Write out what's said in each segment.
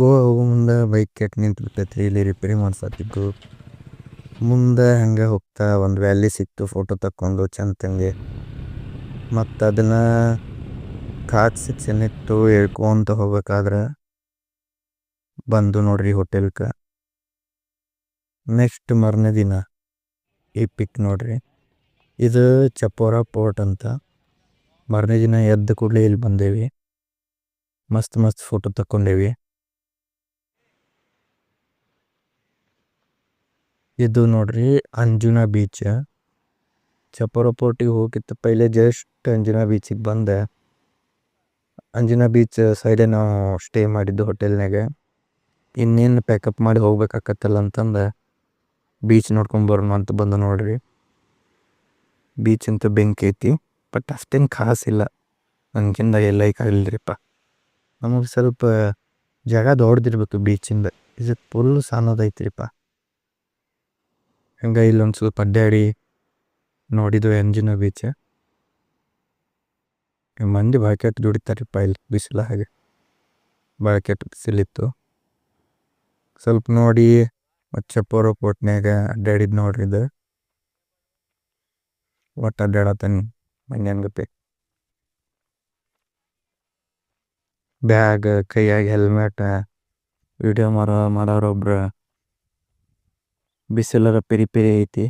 ಗೋವಾ ಹೋಗೋ ಮುಂದೆ ಬೈಕ್ ಕೆಟ್ಟು ನಿಂತಿರ್ತೈತಿ ಇಲ್ಲಿ ರಿಪೇರಿ ಮಾಡ್ಸತ್ತಿದ್ದು. ಮುಂದೆ ಹಂಗೆ ಹೋಗ್ತಾ ಒಂದು ವ್ಯಾಲಿ ಸಿಕ್ತು ಫೋಟೋ ತಕ್ಕೊಂಡು ಚಂದಂಗೆ ಮತ್ತು ಅದನ್ನು ಕಾಟ್ ಚೆನ್ನಿಟ್ಟು ಹೇಳ್ಕೊಂತ ಹೋಗ್ಬೇಕಾದ್ರೆ ಬಂದು ನೋಡ್ರಿ ಹೋಟೆಲ್ಗೆ ನೆಕ್ಸ್ಟ್ ಮರನೇ ದಿನ ಈ ಪಿಕ್ ನೋಡ್ರಿ. ಇದು ಚಪೋರ ಪೋರ್ಟ್ ಅಂತ. ಮರನೇ ದಿನ ಎದ್ದ ಕೂಡಲೇ ಇಲ್ಲಿ ಬಂದೇವಿ. ಮಸ್ತ್ ಮಸ್ತ್ ಫೋಟೋ ತಕ್ಕೊಂಡೇವಿ. ಇದು ನೋಡ್ರಿ ಅಂಜುನಾ ಬೀಚ್ ಚಪೋರ ಪೋರ್ಟಿಗೆ ಹೋಗಿತ್ತು ಪೈಲೆ ಜಸ್ಟ್ ಅಂಜುನಾ ಬೀಚಿಗೆ ಬಂದೆ. ಅಂಜುನ ಬೀಚ್ ಸೈಡೆ ನಾವು ಸ್ಟೇ ಮಾಡಿದ್ದು ಹೋಟೆಲ್ನಾಗೆ ಇನ್ನೇನು ಪ್ಯಾಕಪ್ ಮಾಡಿ ಹೋಗ್ಬೇಕಾಕತ್ತಲ್ಲ ಅಂತಂದು. ಬೀಚ್ ನೋಡ್ಕೊಂಡು ಬರೋಣ ಅಂತ ಬಂದು ನೋಡ್ರಿ. ಬೀಚ್ ಅಂತ ಬೆಂಕಿ ಐತಿ ಬಟ್ ಅಷ್ಟೇನು ಖಾಸಿಲ್ಲ ನನಗಿಂದ ಎಲ್ಲ ರೀಪ್ಪ ನಮಗೆ ಸ್ವಲ್ಪ ಜಾಗ ದೊಡ್ಡದಿರ್ಬೇಕು ಬೀಚಿಂದ ಇದು. ಫುಲ್ ಸಣ್ಣದೈತ್ರಿಪ್ಪ. ಹಂಗೆ ಇಲ್ಲೊಂದು ಸ್ವಲ್ಪ ಅಡ್ಡಾಡಿ ನೋಡಿದ್ದು ಎಂಜಿನ ಬೀಚ್. ಮಂದಿ ಭಾಳ ಕೆಟ್ಟು ದುಡಿತಾರಪ್ಪ ಇಲ್ಲಿ ಬಿಸಿಲ ಹಾಗೆ. ಭಾಳ ಕೆಟ್ಟ ಬಿಸಿಲಿತ್ತು ಸ್ವಲ್ಪ ನೋಡಿ ಚಪ್ಪೋರ ಪೋಟ್ನ್ಯಾಗ ಅಡ್ಡಾಡಿದ್ದು ನೋಡ್ರಿ ಇದು. ಒಟ್ಟು ಅಡ್ಡಾಡತ್ತಾನೆ ಮಂಗ್ಯನ್ಗತೆ ಬ್ಯಾಗ್, ಕೈಯಾಗ ಹೆಲ್ಮೆಟ್ ವಿಡಿಯೋ ಮಾಡೋ ಮಾಡೋರೊಬ್ರು ಬಿಸಿಲರ ಪಿರಿ ಪಿರಿ ಐತಿ.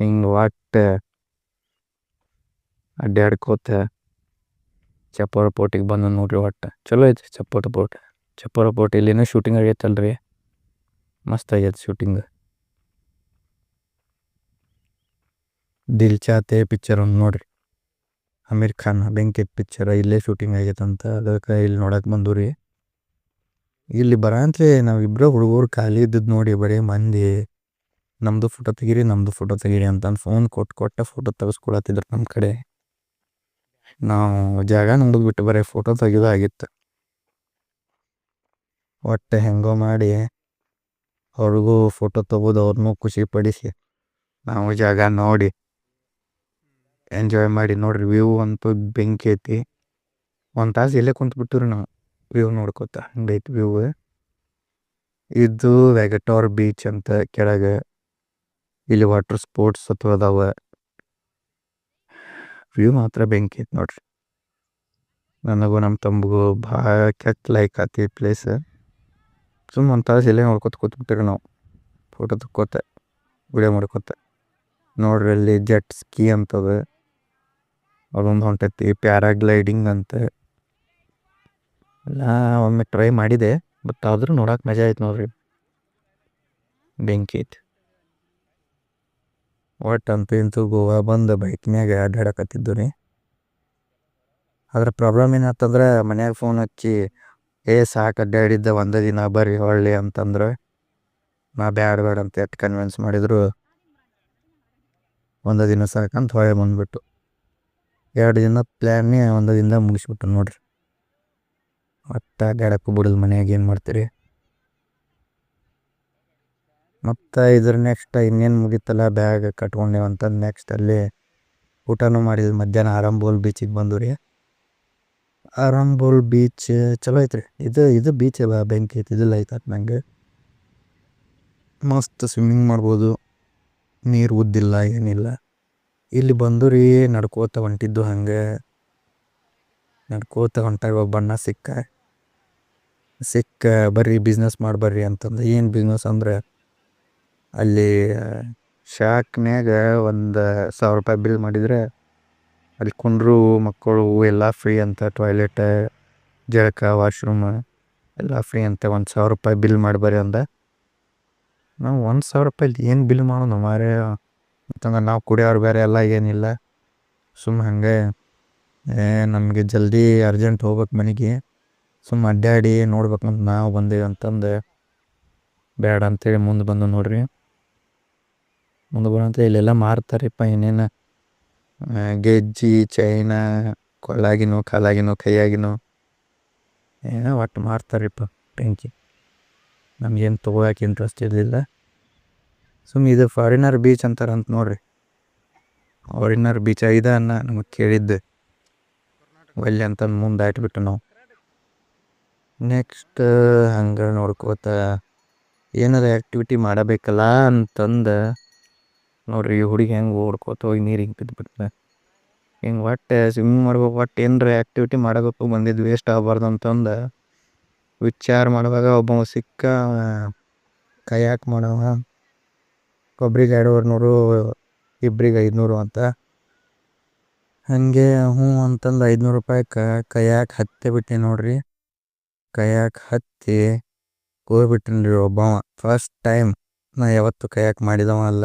ಹಿಂಗೆ ಒಟ್ಟು ಅಡ್ಡಾಡ್ಕೋತ ಚಪ್ಪರ ಪೋಟಿಗೆ ಬಂದು ನೋಡ್ರಿ ಒಟ್ಟು ಚಲೋ ಐತಿ ಚಪ್ಪರ ಪೋಟ. ಚಪ್ಪರ ಪೋಟ ಇಲ್ಲಿನ ಶೂಟಿಂಗ್ ಆಗೈತಲ್ರಿ. ಮಸ್ತ್ ಆಗೈತೆ ಶೂಟಿಂಗ್ ದಿಲ್ ಚಾತೆ ಪಿಕ್ಚರ್ ಒಂದು ನೋಡ್ರಿ. ಅಮೀರ್ ಖಾನ್, ಬೆಂಕಿ ಪಿಕ್ಚರ್ ಇಲ್ಲೇ ಶೂಟಿಂಗ್ ಆಗೈತಂತ. ಅದಕ್ಕೆ ಇಲ್ಲಿ ನೋಡಕ್ಕೆ ಬಂದು ರೀ ಇಲ್ಲಿ ಬರಂತ್ರಿ ನಾವಿಬ್ಬರು ಹುಡುಗರು ಖಾಲಿ ಇದ್ದಿದ್ದು ನೋಡಿ ಬರೀ ಮಂದಿ ನಮ್ಮದು ಫೋಟೋ ತೆಗೀರಿ ನಮ್ಮದು ಫೋಟೋ ತೆಗೀರಿ ಅಂತ ಫೋನ್ ಕೊಟ್ಟು ಕೊಟ್ಟ ಫೋಟೋ ತೆಗೆಸ್ಕೊಳತ್ತಿದ್ರು ನಮ್ಮ ಕಡೆ. ನಾವು ಜಾಗ ನೋಡೋದು ಬಿಟ್ಟು ಬರೀ ಫೋಟೋ ತೆಗೆದು ಆಗಿತ್ತು. ಒಟ್ಟು ಹೆಂಗೋ ಮಾಡಿ ಅವ್ರಿಗೂ ಫೋಟೋ ತಗೋದು ಅವ್ರನ್ನೂ ಖುಷಿ ಪಡಿಸಿ ನಾವು ಜಾಗ ನೋಡಿ ಎಂಜಾಯ್ ಮಾಡಿ ನೋಡ್ರಿ ವ್ಯೂ ಅಂತೂ ಬೆಂಕಿ ಐತಿ. ಒಂದು ತಾಸು ಇಲ್ಲೇ ಕುಂತ್ಬಿಟ್ಟಿವ್ರಿ ನಾವು. ವ್ಯೂ ನೋಡ್ಕೊತ ಹಂಗೈತಿ ವ್ಯೂ ಇದು ವ್ಯಾಗಟಾರ್ ಬೀಚ್ ಅಂತ ಕೆಳಗೆ ಇಲ್ಲಿ ವಾಟರ್ ಸ್ಪೋರ್ಟ್ಸ್ ಅಥವಾ ಅದಾವ. ವ್ಯೂ ಮಾತ್ರ ಬೆಂಕಿ ಐತಿ ನೋಡ್ರಿ. ನನಗೂ ನಮ್ಮ ತಂಬಗೂ ಭಾಳ ಕೆಟ್ಟ ಲೈಕ್ ಆತಿ ಪ್ಲೇಸ್ ಸುಮ್ಮ ಒಂದು ತಾಸು ಇಲ್ಲೇ ನೋಡ್ಕೊತ ಕೂತ್ಬಿಟ್ಟಿರಿ ನಾವು. ಫೋಟೋ ತಕ್ಕೋತ ವಿಡಿಯೋ ಮಾಡ್ಕೊತ. ನೋಡ್ರಿ ಅಲ್ಲಿ ಜೆಟ್ ಸ್ಕೀ ಅಂತದ. ಅದೊಂದು ಹೊಂಟೈತಿ ಪ್ಯಾರಾಗ್ಲೈಡಿಂಗ್ ಅಂತ. ಎಲ್ಲ ಒಮ್ಮೆ ಟ್ರೈ ಮಾಡಿದೆ ಬಟ್ ಆದರೂ ನೋಡಕ್ಕೆ ಮಜಾ ಆಯ್ತು ನೋಡ್ರಿ. ಬೆಂಕಿ ಐತಿ. ಒಟ್ಟು ಅಂತೂ ಇಂತೂ ಗೋವಾ ಬಂದು ಬೈಕ್ನ್ಯಾಗ ಅಡ್ಡಾಡಕತ್ತಿದ್ದು ರೀ. ಅದ್ರ ಪ್ರಾಬ್ಲಮ್ ಏನಾಯ್ತಂದ್ರೆ ಮನ್ಯಾಗ ಫೋನ್ ಹಚ್ಚಿ, ಏ, ಸಾಕು ಅಡ್ಡಾಡಿದ್ದ ಒಂದೇ ದಿನ ಬರ್ರಿ ಹೊಳ್ಳಿ ಅಂತಂದ್ರೆ, ನಾ ಬ್ಯಾಡ ಬೇಡ ಅಂತ ಎಷ್ಟು ಕನ್ವಿನ್ಸ್ ಮಾಡಿದ್ರು. ಒಂದೇ ದಿನ ಸಾಕಂತ ಹೊಳೆ ಬಂದ್ಬಿಟ್ಟು. ಎರಡು ದಿನ ಪ್ಲ್ಯಾನೇ ಒಂದು ದಿನದಾಗ ಮುಗಿಸ್ಬಿಟ್ಟು ನೋಡ್ರಿ. ಒಟ್ಟು ಅಡ್ಡಾಡಕ್ಕೂ ಬಿಡಲ್ ಮನೆಯಾಗ ಏನು ಮಾಡ್ತೀರಿ? ಮತ್ತು ಇದ್ರ ನೆಕ್ಸ್ಟ್ ಇನ್ನೇನು ಮುಗೀತಲ್ಲ, ಬ್ಯಾಗ್ ಕಟ್ಕೊಂಡೇವಂತಂದು ನೆಕ್ಸ್ಟ್ ಅಲ್ಲಿ ಊಟನೂ ಮಾಡಿದ್ವಿ ಮಧ್ಯಾಹ್ನ ಆರಂಬೋಲ್ ಬೀಚಿಗೆ ಬಂದು ರೀ. ಆರಂಬೋಲ್ ಬೀಚ್ ಚಲೋ ಐತ್ರಿ. ಇದು ಇದು ಬೀಚ್ ಬೆಂಕಿ ಐತಿ ಇದಿಲ್ಲ ಐತೆ ನಂಗೆ. ಮಸ್ತ್ ಸ್ವಿಮ್ಮಿಂಗ್ ಮಾಡ್ಬೋದು. ನೀರು ಉದ್ದಿಲ್ಲ, ಏನಿಲ್ಲ. ಇಲ್ಲಿ ಬಂದು ರೀ ನಡ್ಕೋತ ಹೊಂಟಿದ್ದು ಹಂಗೆ. ನಡ್ಕೋತ ಹೊಂಟಾಗ ಒಬ್ಬಣ್ಣ ಸಿಕ್ಕ ಸಿಕ್ಕ ಬರ್ರಿ ಬಿಸ್ನೆಸ್ ಮಾಡಿ ಬರ್ರಿ ಅಂತಂದು. ಏನು ಬಿಸ್ನೆಸ್ ಅಂದ್ರೆ ಅಲ್ಲಿ, ಶಾಕ್ನ್ಯಾಗ ಒಂದು ಸಾವಿರ ರೂಪಾಯಿ ಬಿಲ್ ಮಾಡಿದರೆ ಅಲ್ಲಿ ಕುಂಡ್ರು, ಮಕ್ಕಳು ಎಲ್ಲ ಫ್ರೀ ಅಂತ ಟಾಯ್ಲೆಟ ಜಳಕ ವಾಶ್ರೂಮ್ ಎಲ್ಲ ಫ್ರೀ ಅಂತ ಒಂದು ಸಾವಿರ ರೂಪಾಯಿ ಬಿಲ್ ಮಾಡಿ ಬರ್ರಿ ಅಂದ. ನಾವು ಒಂದು ಸಾವಿರ ರೂಪಾಯಿ ಏನು ಬಿಲ್ ಮಾಡೋಣ ಮಾರೇ ಅಂತಂದ್ರೆ ನಾವು ಕುಡಿಯೋರು ಬೇರೆ ಎಲ್ಲ ಏನಿಲ್ಲ. ಸುಮ್ಮ ಹಾಗೆ, ಏ, ನಮಗೆ ಜಲ್ದಿ ಅರ್ಜೆಂಟ್ ಹೋಗ್ಬೇಕು ಮನೆಗೆ. ಸುಮ್ಮ ಅಡ್ಡಾಡಿ ನೋಡ್ಬೇಕಂತ ನಾವು ಬಂದೇವೆ ಅಂತಂದು. ಬೇಡ ಅಂತೇಳಿ ಮುಂದೆ ಬಂದು ನೋಡ್ರಿ. ಮುಂದೆ ಬರೋಂತ ಇಲ್ಲೆಲ್ಲ ಮಾರ್ತಾರಪ್ಪ ಏನೇನು ಗೆಜ್ಜಿ, ಚೈನ ಕೊಳ್ಳಾಗಿನೋ ಕಾಲಾಗಿನೋ, ಕೈಯಾಗಿನೋ, ಏನೋ ಒಟ್ಟು ಮಾರ್ತಾರಪ್ಪ ಟೆಂಕಿ ನಮಗೇನು ತೊಗೊಳಕ್ಕೆ ಇಂಟ್ರೆಸ್ಟ್ ಇರಲಿಲ್ಲ. ಸುಮ್ಮ ಇದು ಫಾರಿನರ್ ಬೀಚ್ ಅಂತಾರಂತ ನೋಡ್ರಿ. ಫಾರಿನರ್ ಬೀಚ್ ಐದ ಅನ್ನ ನಮಗೆ ಕೇಳಿದ್ದೆ. ಒಲ್ಲೆ ಅಂತಂದು ಮುಂದೆ ಆಯ್ಟ್ಬಿಟ್ಟು ನಾವು. ನೆಕ್ಸ್ಟ್, ಹಂಗೆ ನೋಡ್ಕೋತ ಏನಾರ ಆ್ಯಕ್ಟಿವಿಟಿ ಮಾಡಬೇಕಲ್ಲ ಅಂತಂದು, ನೋಡ್ರಿ ಈ ಹುಡುಗಿ ಹೆಂಗೆ ಓಡ್ಕೋತ ಹೋಗಿ ನೀರು ಹಿಂಗೆ ಬಿದ್ದುಬಿಟ್ರೆ ಹಿಂಗೆ ಒಟ್ಟು ಸ್ವಿಮ್ಮಿಂಗ್ ಮಾಡ್ಬೇಕು, ಒಟ್ಟು ಏನರ ಆ್ಯಕ್ಟಿವಿಟಿ ಮಾಡಬೇಕು ಬಂದಿದ್ದು ವೇಸ್ಟ್ ಆಗಬಾರ್ದು ಅಂತಂದು ವಿಚಾರ ಮಾಡುವಾಗ ಒಬ್ಬ ಸಿಕ್ಕ, ಕಯಾಕ್ ಮಾಡವ. ಒಬ್ರಿಗೆ ಎರಡೂವರೆ ನೂರು ಇಬ್ರಿಗೆ ಐದುನೂರು ಅಂತ. ಹಾಗೆ ಹ್ಞೂ ಅಂತಂದು ಐದುನೂರು ರೂಪಾಯಿಗೆ ಕಯಾಕ್ ಹತ್ತೇ ಬಿಟ್ಟೆ ನೋಡ್ರಿ. ಕಯಾಕ್ ಹತ್ತಿ ಹೋಗ್ಬಿಟ್ಟಿನ್ರಿ ಒಬ್ಬವ. ಫಸ್ಟ್ ಟೈಮ್ ನಾ ಯಾವತ್ತು ಕಯಾಕ್ ಮಾಡಿದವ ಅಲ್ಲ.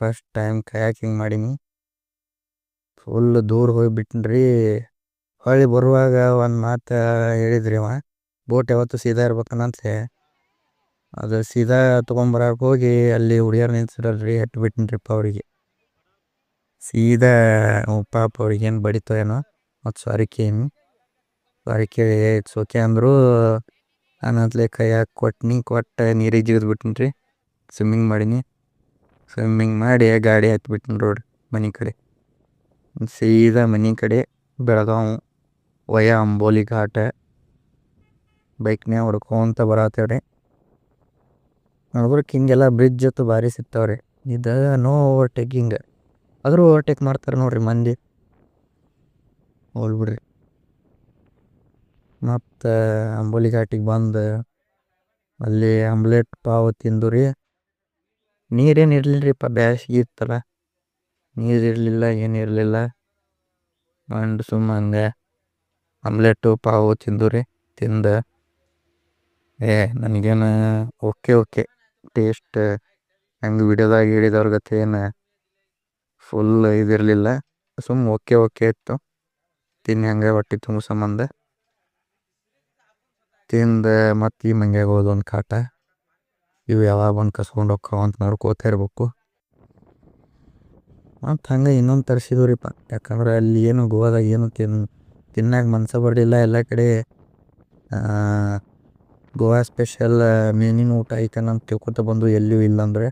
ಫಸ್ಟ್ ಟೈಮ್ ಕಯಾಕಿಂಗ್ ಮಾಡೀನಿ. ಫುಲ್ ದೂರ ಹೋಗ್ಬಿಟ್ಟಿನ್ರಿ ಹೊಳ್ಳಿ ಬರುವಾಗ ಒಂದು ಮಾತು ಹೇಳಿದ್ರಿ ಅವ. ಬೋಟ್ ಯಾವತ್ತು ಸೀದಾ ಇರ್ಬೇಕನ್ನಂತೆ. ಅದು ಸೀದಾ ತೊಗೊಂಬರಕ್ಕೆ ಹೋಗಿ ಅಲ್ಲಿ ಹುಡುಗಿಯರು ನಿಲ್ಸಿರಲ್ರಿ ಎಟ್ಟು ಬಿಟ್ಟಿನ್ರಿಪ್ಪ ಅವರಿಗೆ. ಸೀದಾ ಪಾಪ ಅವ್ರಿಗೇನು ಬಡಿತೋ ಏನೋ, ಮತ್ತು ಸಾರಿ ಕೇಳಿ ಇಟ್ಸ್ ಓಕೆ ಅಂದರು ನಾನಂತಲೇ ಕೈಯಾಗ ಕೊಟ್ನಿ ಕೊಟ್ಟು ನೀರಿಗೆ ಜಿಗಿದು ರೀ ಸ್ವಿಮ್ಮಿಂಗ್ ಮಾಡೀನಿ. ಸ್ವಿಮ್ಮಿಂಗ್ ಮಾಡಿ ಗಾಡಿ ಹತ್ಬಿಟ್ಟಿನಿ ರೋಡ್ ಮನೆ ಕಡೆ. ಸೀದಾ ಮನೆ ಕಡೆ ಬೆಳಗಾವ್ ವಯ ಅಂಬೋಲಿ ಘಾಟ. ಬೈಕ್ನ್ಯಾಗ ಹೊಡ್ಕೊಂತ ಬರತ್ತೇವ್ರಿ ನೋಡ್ಬೇಕು ಹಿಂಗೆಲ್ಲ ಬ್ರಿಡ್ಜ್ ಜೊತೆ ಭಾರಿ ಸಿಗ್ತಾವ್ರಿ. ಇದು ನೋ ಓವರ್ಟೇಕಿಂಗ್ ಆದರೂ ಓವರ್ಟೇಕ್ ಮಾಡ್ತಾರೆ ನೋಡ್ರಿ ಮಂದಿ. ಹೋಗ್ಬಿಡ್ರಿ. ಮತ್ತು ಅಂಬೋಲಿ ಘಾಟಿಗೆ ಬಂದು ಅಲ್ಲಿ ಆಮ್ಲೆಟ್ ಪಾವ್ ತಿಂದು ರೀ. ನೀರೇನು ಇರಲಿಲ್ಲರಿಪ್ಪ ಬ್ಯಾಸ್ಗೆ ಇತ್ತಲ್ಲ. ನೀರು ಇರಲಿಲ್ಲ, ಏನು ಇರಲಿಲ್ಲ. ಅಂಡ್ ಸುಮ್ಮ ಹಂಗೆ ಆಮ್ಲೆಟು ಪಾವು ತಿಂದು ರೀ, ತಿಂದು. ಏ, ನನಗೇನು ಓಕೆ ಓಕೆ. ಟೇಸ್ಟ್ ಹೆಂಗೆ ವಿಡಿಯೋದಾಗ ಹೇಳಿದವ್ರ ಗತೆ ಏನು ಫುಲ್ ಇದಿರಲಿಲ್ಲ. ಸುಮ್ಮ ಓಕೆ ಓಕೆ ಇತ್ತು. ತಿನ್ನಿ ಹಂಗೆ ಹೊಟ್ಟೆ ತುಂಬ ಸಂಬಂಧ ತಿಂದು ಮತ್ತು ಈ ಮಂಗ್ಯಾಗ ಹೋದೊಂದು ಕಾಟ. ಇವು ಯಾವಾಗ ಬಂದು ಕಸ್ಕೊಂಡು ಹೋಕ್ಕವ ಅಂತ ನೋಡ್ಕೋತ ಇರ್ಬೇಕು. ಮತ್ತು ಹಂಗೆ ಇನ್ನೊಂದು ತರಿಸಿದ್ವು ರೀಪ್ಪ ಯಾಕಂದ್ರೆ ಅಲ್ಲಿ ಏನು ಗೋವಾದಾಗ ಏನು ತಿನ್, ತಿನ್ನಾಕ ಮನ್ಸ ಬರಲಿಲ್ಲ ಎಲ್ಲ ಕಡೆ. ಗೋವಾ ಸ್ಪೆಷಲ್ ಮೀನಿನ ಊಟ ಐತೆ ಅಂತ ತಿಳ್ಕೊತ ಬಂದು ಎಲ್ಲಿಯೂ ಇಲ್ಲ ಅಂದ್ರೆ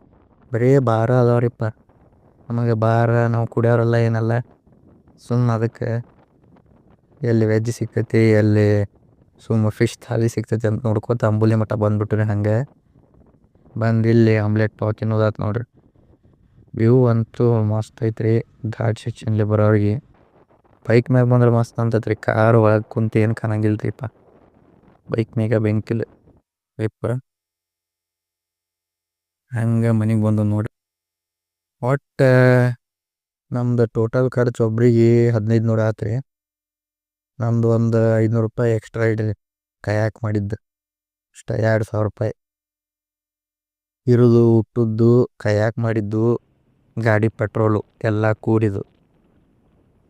ಬರೀ ಬಾರ ಅದಾವ್ರಿಪ್ಪ. ನಮಗೆ ಬಾರ ನಾವು ಕುಡಿಯೋರಲ್ಲ ಏನಲ್ಲ. ಸುಮ್ಮನೆ ಅದಕ್ಕೆ ಎಲ್ಲಿ ವೆಜ್ ಸಿಕ್ಕತಿ, ಎಲ್ಲಿ ಸುಮ್ಮ ಫಿಶ್ ಥಾಲಿ ಸಿಗ್ತೈತೆ ಅಂತ ನೋಡ್ಕೋತ ಅಂಬುಲಿ ಮಠ ಬಂದ್ಬಿಟ್ರಿ ಹಂಗೆ. ಬಂದು ಇಲ್ಲಿ ಆಮ್ಲೆಟ್ ಪಾವ್ ತಿನ್ನೋದಾತು ನೋಡ್ರಿ. ವ್ಯೂ ಅಂತೂ ಮಸ್ತ್ ಐತ್ರಿ. ಘಾಟ್ ಸೆಕ್ಷನ್ಲಿ ಬರೋರಿಗೆ. ಬೈಕ್ ಮ್ಯಾಗ ಬಂದ್ರೆ ಮಸ್ತ್ ಅಂತತ್ರಿ. ಕಾರ್ ಒಳಗೆ ಕುಂತು ಏನು ಕಾಣಂಗಿಲ್ರಿಪ್ಪ. ಬೈಕ್ ಮ್ಯಾಗ ಬೆಂಕಿಲ್ಲ ಇಪ್ಪ ಹಂಗೆ ಮನೆಗೆ ಬಂದು ನೋಡಿ ಒಟ್ಟು ನಮ್ದು ಟೋಟಲ್ ಖರ್ಚು ಒಬ್ರಿಗೆ ಹದಿನೈದು ನೂರು ಆತ್ರಿ. ನಮ್ದು ಒಂದು ಐದುನೂರು ರೂಪಾಯಿ ಎಕ್ಸ್ಟ್ರಾ ಇಡ್ರಿ ಕಯಾಕ್ ಮಾಡಿದ್ದು. ಅಷ್ಟ, ಎರಡು ಸಾವಿರ ರೂಪಾಯಿ. ಇರೋದು ಊಟದ್ದು ಕಯಾಕ್ ಮಾಡಿದ್ದು, ಗಾಡಿ ಪೆಟ್ರೋಲು, ಎಲ್ಲ ಕೂಡಿದು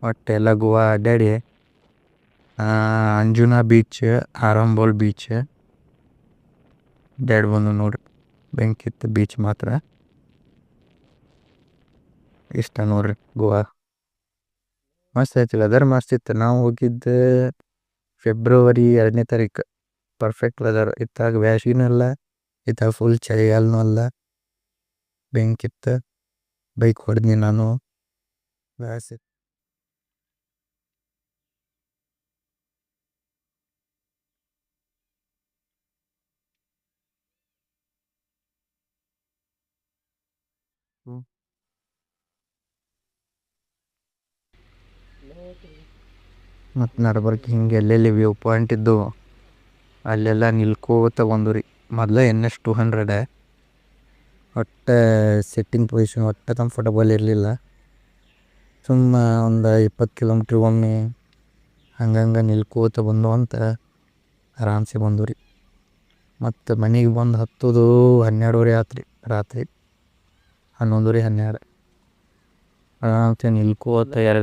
ಒಟ್ಟು ಎಲ್ಲ ಗೋವಾ ಅಡ್ಡಾಡಿ ಅಂಜುನಾ ಬೀಚ್ ಆರಂಬೋಲ್ ಬೀಚ್ ಅಡ್ಡಾಡಿ ಬಂದು ನೋಡ್ರಿ. ಬೆಂಕಿತ್ತು ಬೀಚ್ ಮಾತ್ರ. ಇಷ್ಟ ನೋಡ್ರಿ ಗೋವಾ. ಮಸ್ತ್ ಐತಿ ವೆದರ್ ಮಸ್ತ್ ಇತ್ತು. ನಾವು ಹೋಗಿದ್ದು ಫೆಬ್ರವರಿ ಎರಡನೇ ತಾರೀಕು. ಪರ್ಫೆಕ್ಟ್ ವೆದರ್ ಇತ್ತಾಗ ಬ್ಯಾಸ್ಗಿನೂ ಅಲ್ಲ, ಇತ್ತಾಗ ಫುಲ್ ಚಳಿಗಾಲನೂ ಅಲ್ಲ. ಬೆಂಕಿತ್ತು. ಬೈಕ್ ಹೊಡೆದ್ನಿ ನಾನು. ಬ್ಯಾಸ್ ಮತ್ತು ನಡ್ಬರ್ಕ್ ಹಿಂಗೆ ಎಲ್ಲೆಲ್ಲಿ ವ್ಯೂ ಪಾಯಿಂಟ್ ಇದ್ದು, ಅಲ್ಲೆಲ್ಲ ನಿಲ್ಕೋತ ಬಂದ್ರಿ. ಮೊದಲೇ ಎನ್ ಎಸ್ ಟು ಹಂಡ್ರೆಡ ಒಟ್ಟು ಸಿಟ್ಟಿಂಗ್ ಪೊಸಿಷನ್ ಒಟ್ಟು ಕಂಫರ್ಟಬಲ್ ಇರಲಿಲ್ಲ. ಸುಮ್ಮ ಒಂದು ಇಪ್ಪತ್ತು ಕಿಲೋಮೀಟ್ರ್ ಒಮ್ಮೆ ಹಂಗಂಗೆ ನಿಲ್ಕೋತ ಬಂದು ಅಂತ ಆರಾಮ್ಸೆ ಬಂದು ರೀ ಮತ್ತು ಮನೆಗೆ ಬಂದು ಹತ್ತೋದು ಹನ್ನೆರಡುವರೆ ಆತ್ರಿ, ರಾತ್ರಿ ಹನ್ನೊಂದುವರೆ ಹನ್ನೆರಡು. ಆರಾಮ್ಸೆ ನಿಲ್ಕೋತ ಎರಡು